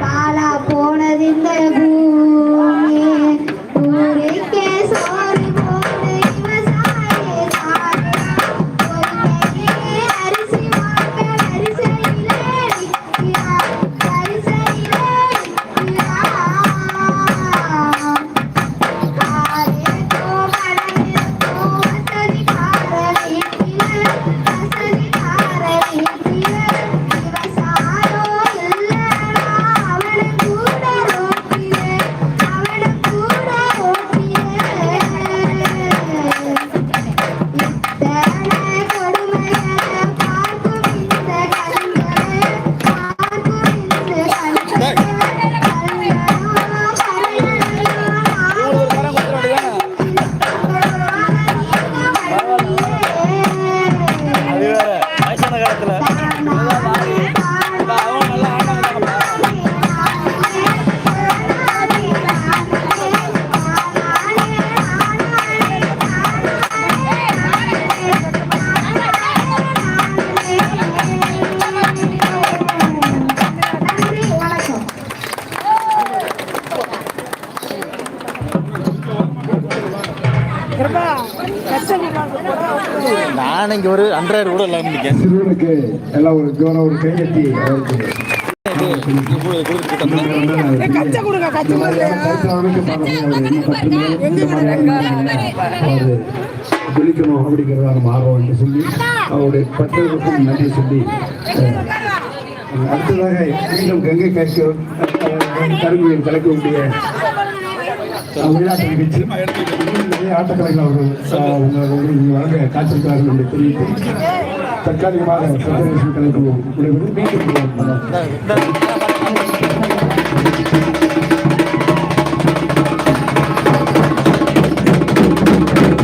பாலா போனது இந்த நான் இங்கே ஒரு அன்றாயிரம் கூட இல்லாமல் நிற்கேன் சிறுவனுக்கு எல்லாம் ஒரு கௌரவ ஒரு அவர் ஜொலிக்கணும் அப்படிங்கிறத நம்ம ஆர்வம் என்று சொல்லி அவருடைய பற்றவருக்கும் நன்றி சொல்லி அடுத்ததாக மீண்டும் கங்கை கரைக்கு கருவியில் கலக்கக்கூடிய ஆட்டக்கலைகள் அவர்கள் இங்கு வழங்க காத்திருக்கிறார்கள் என்று தெரிவித்து தற்காலிகமாக சர்வதேச கலைக்கு விடைபெறும் மீண்டும்